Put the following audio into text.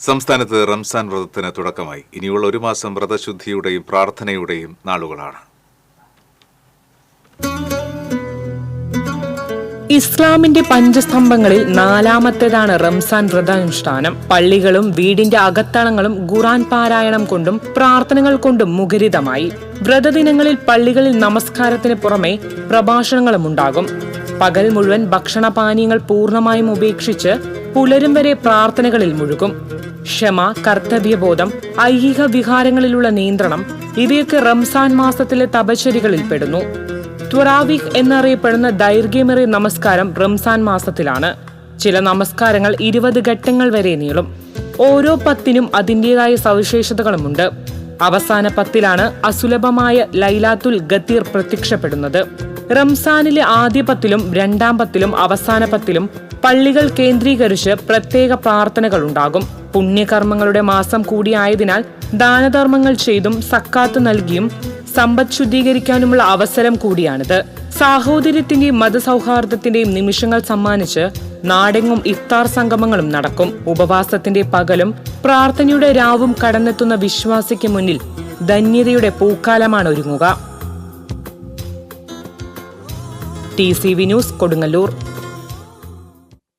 സംസ്ഥാനത്ത് റംസാൻ വ്രതത്തിന് തുടക്കമായി. ഇനിയുള്ള ഒരു മാസം വ്രതശുദ്ധിയുടെയും പ്രാർത്ഥനയുടെയും നാളുകളാണ്. ഇസ്ലാമിന്റെ പഞ്ചസ്തംഭങ്ങളിൽ നാലാമത്തേതാണ് റംസാൻ വ്രതാനുഷ്ഠാനം. പള്ളികളും വീടിന്റെ അകത്തളങ്ങളും ഖുറാൻ പാരായണം കൊണ്ടും പ്രാർത്ഥനകൾ കൊണ്ടും മുഖരിതമായി. വ്രതദിനങ്ങളിൽ പള്ളികളിൽ നമസ്കാരത്തിന് പുറമെ പ്രഭാഷണങ്ങളും ഉണ്ടാകും. പകൽ മുഴുവൻ ഭക്ഷണപാനീയങ്ങൾ പൂർണമായും ഉപേക്ഷിച്ച് പുലരും വരെ പ്രാർത്ഥനകളിൽ മുഴുകും. ക്ഷമ കർത്തവ്യബോധം ഐഹിക വിഹാരങ്ങളിലുള്ള നിയന്ത്രണം ഇവയൊക്കെ റംസാൻ മാസത്തിലെ തപശ്ശരികളിൽ പെടുന്നു. ത്വറാവിഹ് എന്നറിയപ്പെടുന്ന ദൈർഘ്യമേറിയ നമസ്കാരം റംസാൻ മാസത്തിലാണ്. ചില നമസ്കാരങ്ങൾ ഇരുപത് ഘട്ടങ്ങൾ വരെ നീളും. ഓരോ പത്തിനും അതിന്റെതായ സവിശേഷതകളുമുണ്ട്. അവസാന പത്തിലാണ് അസുലഭമായ ലൈലാത്തുൽ ഗത്തീർ പ്രത്യക്ഷപ്പെടുന്നത്. റംസാനിലെ ആദ്യ പത്തിലും രണ്ടാം പത്തിലും അവസാന പത്തിലും പള്ളികൾ കേന്ദ്രീകരിച്ച് പ്രത്യേക പ്രാർത്ഥനകൾ ഉണ്ടാകും പുണ്യകർമ്മങ്ങളുടെ മാസം കൂടിയായതിനാൽ ദാനധർമ്മങ്ങൾ ചെയ്തും സക്കാത്ത് നൽകിയും സമ്പദ് ശുദ്ധീകരിക്കാനുമുള്ള അവസരം കൂടിയാണിത്. സാഹോദര്യത്തിന്റെയും മതസൗഹാർദ്ദത്തിന്റെയും നിമിഷങ്ങൾ സമ്മാനിച്ച് നാടെങ്ങും ഇഫ്താർ സംഗമങ്ങളും നടക്കും. ഉപവാസത്തിന്റെ പകലും പ്രാർത്ഥനയുടെ രാവും കടന്നെത്തുന്ന വിശ്വാസിക്ക് മുന്നിൽ ധന്യതയുടെ പൂക്കാലമാണ് ഒരുങ്ങുക. T C V news Kodungallur